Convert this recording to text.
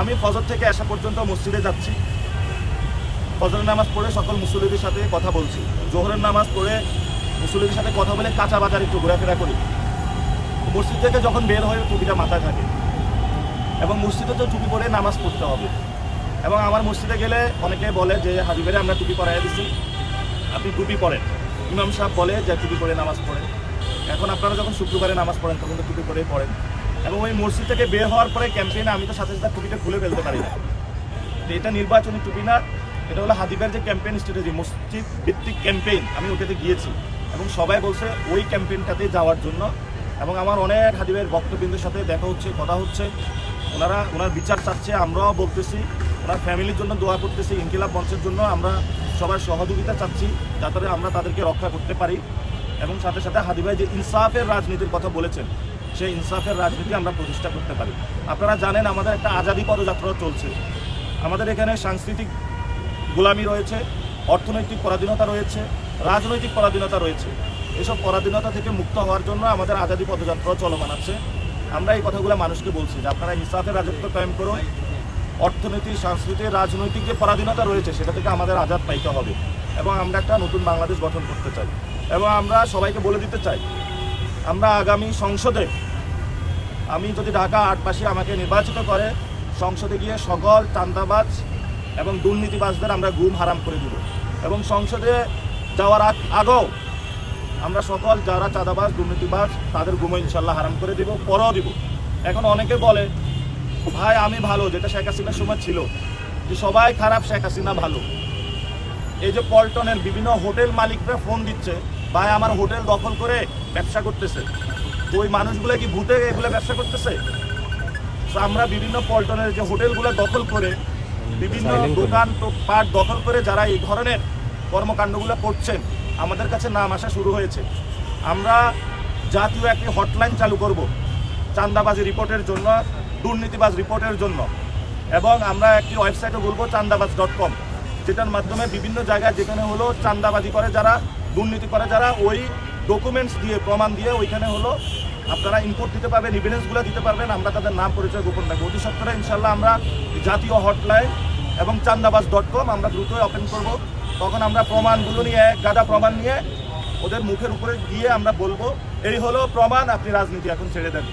আমি ফজর থেকে আসা পর্যন্ত মসজিদে যাচ্ছি। ফজরের নামাজ পড়ে সকল মুসল্লিদের সাথে কথা বলছি। জোহরের নামাজ পড়ে মুসল্লিদের সাথে কথা বলে কাঁচা বাজার একটু ঘোরাফেরা করি। মসজিদ থেকে যখন বের হয়ে টুপিটা মাথায় থাকে এবং মসজিদে তো টুপি পরে নামাজ পড়তে হবে। এবং আমার মসজিদে গেলে অনেকে বলে যে, হাবিবেরে, আমরা টুপি পরাই দিছি। আপনি টুপি পরেন। ইমাম সাহেব বলে যে, টুপি পরে নামাজ পড়েন। এখন আপনারা যখন শুক্রবারে নামাজ পড়েন, তখন তো টুপি পরেই পড়েন। এবং ওই মসজিদ থেকে বের হওয়ার পরে ক্যাম্পেইনে আমি তো সাথে সাথে টুপিটা খুলে ফেলতে পারি না। তো এটা নির্বাচনী টুপি না, এটা হলো হাদিবের যে ক্যাম্পেইন স্ট্র্যাটেজি, মসজিদ ভিত্তিক ক্যাম্পেইন, আমি ওটাতে গিয়েছি। এবং সবাই বলছে ওই ক্যাম্পেইনটাতে যাওয়ার জন্য। এবং আমার অনেক হাদিবের বক্তবৃন্দের সাথে দেখা হচ্ছে, কথা হচ্ছে। ওনারা, ওনার বিচার চাচ্ছে, আমরাও বলতেছি। ওনার ফ্যামিলির জন্য দোয়া করতেছি, ইনকিলাব মঞ্চের জন্য আমরা সবার সহযোগিতা চাচ্ছি, যাতে আমরা তাদেরকে রক্ষা করতে পারি। এবং সাথে সাথে হাদিভাই যে ইনসাফের রাজনীতির কথা বলেছেন সেই ইনসাফের রাজনীতি আমরা প্রতিষ্ঠা করতে পারি। আপনারা জানেন আমাদের একটা আজাদি পদযাত্রা চলছে। আমাদের এখানে সাংস্কৃতিক গোলামি রয়েছে, অর্থনৈতিক পরাধীনতা রয়েছে, রাজনৈতিক পরাধীনতা রয়েছে। এসব পরাধীনতা থেকে মুক্ত হওয়ার জন্য আমাদের আজাদি পদযাত্রা চলমান আছে। আমরা এই কথাগুলো মানুষকে বলছি যে আপনারা ইনসাফের রাজত্ব কায়েম করুন। অর্থনীতি সাংস্কৃতিক রাজনৈতিক যে পরাধীনতা রয়েছে, সেটা থেকে আমাদের আজাদ পাইতে হবে এবং আমরা একটা নতুন বাংলাদেশ গঠন করতে চাই। এবং আমরা সবাইকে বলে দিতে চাই, আমরা আগামী সংসদে আমি যদি ঢাকা আটপাশে আমাকে নির্বাচিত করে, সংসদে গিয়ে সকল চান্দাবাজ এবং দুর্নীতিবাজদের আমরা গুম হারাম করে দিব। এবং সংসদে যাওয়ার আগ আগেও আমরা সকল যারা চাঁদাবাজ, দুর্নীতিবাজ, তাদের গুমো ইনশাল্লাহ হারাম করে দিব, পরেও দিব। এখন অনেকে বলে, ভাই, আমি ভালো, যেটা শেখ হাসিনার সময় ছিল, যে সবাই খারাপ, শেখ হাসিনা ভালো। এই যে পল্টনের বিভিন্ন হোটেল মালিকরা ফোন দিচ্ছে, ভাই, আমার হোটেল দখল করে ব্যবসা করতেছে। ওই মানুষগুলো কি ভূতে এগুলো ব্যবসা করতেছে? তো আমরা বিভিন্ন পল্টনের যে হোটেলগুলো দখল করে বিভিন্ন দোকান তো পাট দখল করে যারা এই ধরনের কর্মকাণ্ডগুলো করছেন আমাদের কাছে নাম আসা শুরু হয়েছে। আমরা জাতীয় একটি হটলাইন চালু করব চান্দাবাজি রিপোর্টের জন্য দুর্নীতিবাজ রিপোর্টের জন্য। এবং আমরা একটি ওয়েবসাইটও বলব চান্দাবাজ ডট কম যেটার মাধ্যমে বিভিন্ন জায়গায় যেখানে হলো চান্দাবাজি করে যারা দুর্নীতি করে যারা ওই ডকুমেন্টস দিয়ে, প্রমাণ দিয়ে ওইখানে হলো আপনারা ইনপুট দিতে পারবেন এভিডেন্সগুলো দিতে পারবেন, আমরা তাদের নাম পরিচয় গোপন রাখব। অতি সত্তরে ইনশাল্লাহ আমরা জাতীয় হটলাইন এবং চান্দাবাজ ডট কম আমরা দ্রুতই ওপেন করব। তখন আমরা প্রমাণগুলো নিয়ে, এক গাদা প্রমাণ নিয়ে ওদের মুখের উপরে গিয়ে আমরা বলব, এই হলো প্রমাণ, আপনি রাজনীতি এখন ছেড়ে দেন।